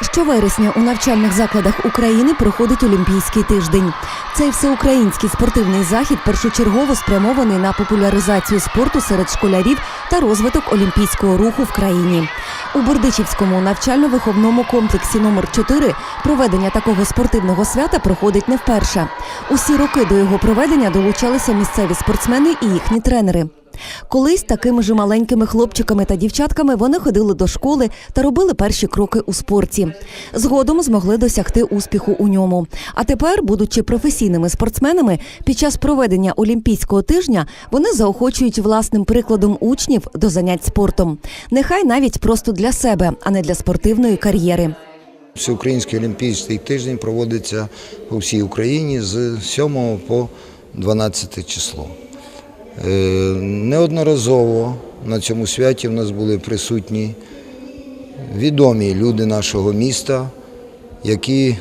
Щовересня у навчальних закладах України проходить Олімпійський тиждень. Цей всеукраїнський спортивний захід першочергово спрямований на популяризацію спорту серед школярів та розвиток олімпійського руху в країні. У Бердичівському навчально-виховному комплексі номер 4 проведення такого спортивного свята проходить не вперше. Усі роки до його проведення долучалися місцеві спортсмени і їхні тренери. Колись такими ж маленькими хлопчиками та дівчатками вони ходили до школи та робили перші кроки у спорті. Згодом змогли досягти успіху у ньому. А тепер, будучи професійними спортсменами, під час проведення Олімпійського тижня вони заохочують власним прикладом учнів до занять спортом. Нехай навіть просто для себе, а не для спортивної кар'єри. Всеукраїнський олімпійський тиждень проводиться по всій Україні з 7 по 12 число. Е, Неодноразово на цьому святі в нас були присутні відомі люди нашого міста, які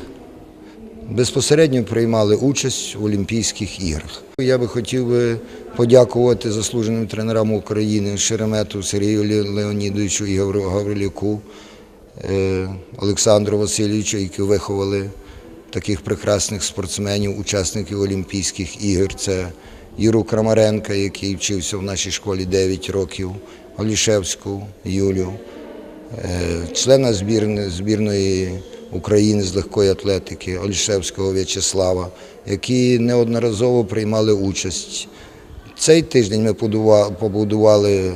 безпосередньо приймали участь в Олімпійських іграх. Я би хотів би подякувати заслуженим тренерам України Шеремету Сергію Леонідовичу і Гаврилюку, е, Олександру Васильовичу, які виховали таких прекрасних спортсменів, учасників Олімпійських ігор. Це Юру Крамаренка, який вчився в нашій школі 9 років, Олішевську Юлю, е, члена збірної, України з легкої атлетики Олішевського В'ячеслава, які неодноразово приймали участь. Цей тиждень ми побудували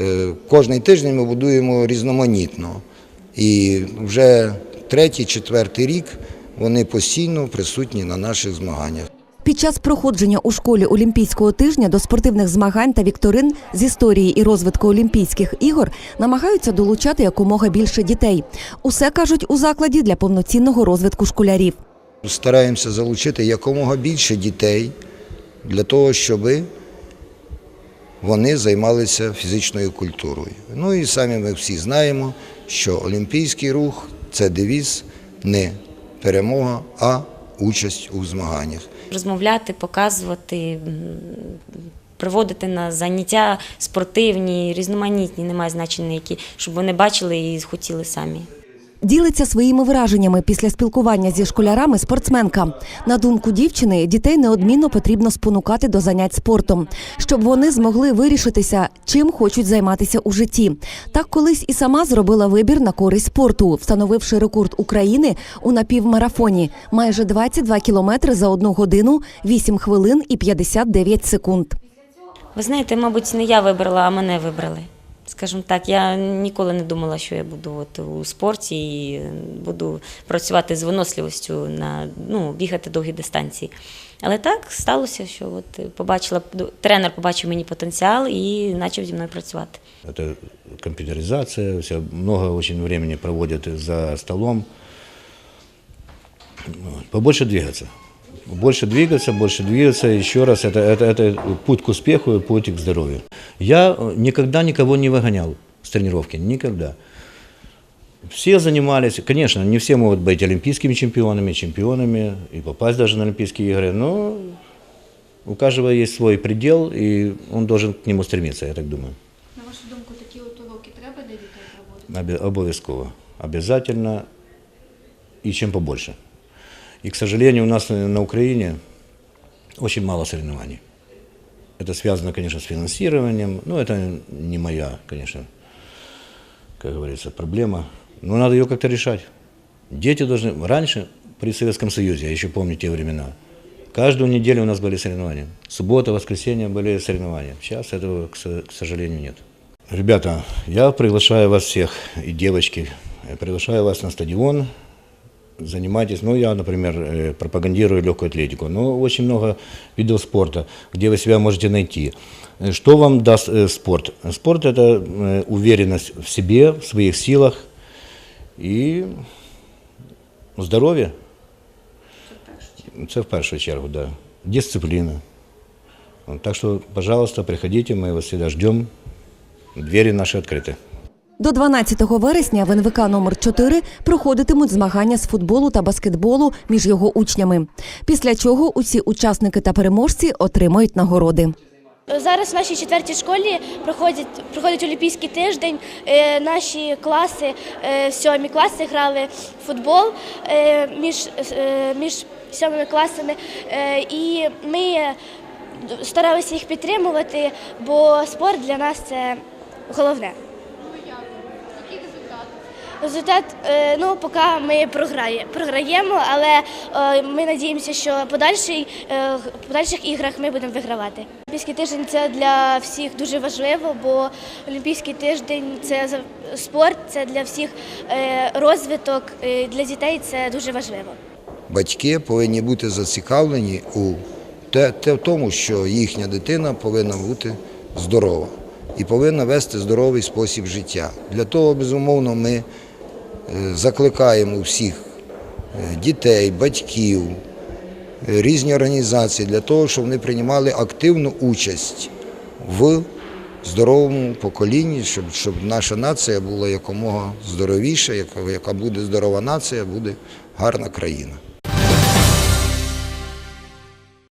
Е, Кожний тиждень ми будуємо різноманітно. І вже третій, четвертий рік вони постійно присутні на наших змаганнях. Під час проходження у школі Олімпійського тижня до спортивних змагань та вікторин з історії і розвитку Олімпійських ігор намагаються долучати якомога більше дітей. Усе кажуть у закладі для повноцінного розвитку школярів. Стараємося залучити якомога більше дітей для того, щоб вони займалися фізичною культурою. Ну і самі ми всі знаємо, що олімпійський рух це девіз не перемога, а участь у змаганнях. розмовляти, показувати, приводити на заняття спортивні, різноманітні, немає значення які, щоб вони бачили і хотіли самі. Ділиться своїми враженнями після спілкування зі школярами спортсменка. На думку дівчини, дітей неодмінно потрібно спонукати до занять спортом, щоб вони змогли вирішитися, чим хочуть займатися у житті. Так колись і сама зробила вибір на користь спорту, встановивши рекорд України у напівмарафоні майже 22 кілометри за одну годину, 8 хвилин і 59 секунд. Ви знаєте, мабуть, не я вибрала, а мене вибрали. Скажімо так, я ніколи не думала, що я буду от у спорті і буду працювати з виносливістю на ну, бігати довгі дистанції. Але так сталося, що от побачила тренер побачив мені потенціал і почав зі мною працювати. Это компьютеризация, все, много очень времени проводят за столом. Побольше двигаться Больше двигаться, больше двигаться. Еще раз, это, это, это путь к успеху и путь к здоровью. Я э, никогда никого не выгонял с тренировки, никогда. Все занимались, конечно, не все могут быть олимпийскими чемпионами, чемпионами и попасть даже на Олимпийские игры, но у каждого есть свой предел, и он должен к нему стремиться, я так думаю. На вашу думку, такі от уроки треба для дітей проводити? Обе- Обовязково. Обязательно и чем побольше. И, к сожалению, у нас на Украине очень мало соревнований. Это связано, конечно, с финансированием. Но это не моя, конечно, как говорится, проблема. Но надо ее как-то решать. Дети должны... Раньше, при Советском Союзе, я еще помню те времена, каждую неделю у нас были соревнования. Суббота, воскресенье были соревнования. Сейчас этого, к сожалению, нет. Ребята, я приглашаю вас всех, и девочки, я приглашаю вас на стадион, занимайтесь. Ну, я, например, э, пропагандирую легкую атлетику, но очень много видов спорта, где вы себя можете найти. Э, Что вам даст э, спорт? Спорт – это уверенность в себе, в своих силах и здоров'я. Це в першу чергу, да. Дисципліна. От, Так що, пожалуйста, приходите, мы вас всегда ждем. Двери наши открыты. До 12 вересня в НВК номер 4 проходитимуть змагання з футболу та баскетболу між його учнями. Після чого усі учасники та переможці отримають нагороди. Зараз в нашій четвертій школі проходить, проходить Олімпійський тиждень. Е, Наші класи, е, сьомі класи грали в футбол е, між, між сьомими класами. І ми старалися їх підтримувати, бо спорт для нас це головне. Результат? Е, ну, поки ми програє, програємо, але е, ми надіємося, що подальший, е, подальших іграх ми будемо вигравати. Олімпійський тиждень це для всіх дуже важливо, бо Олімпійський тиждень це спорт, це для всіх розвиток, для дітей це дуже важливо. Батьки повинні бути зацікавлені у те, в тому, що їхня дитина повинна бути здорова і повинна вести здоровий спосіб життя. Для того, безумовно, ми закликаємо всіх е, дітей, батьків, е, різні організації для того, щоб вони приймали активну участь в здоровому поколінні, щоб, щоб наша нація була якомога здоровіша, яка, яка буде здорова нація, буде гарна країна.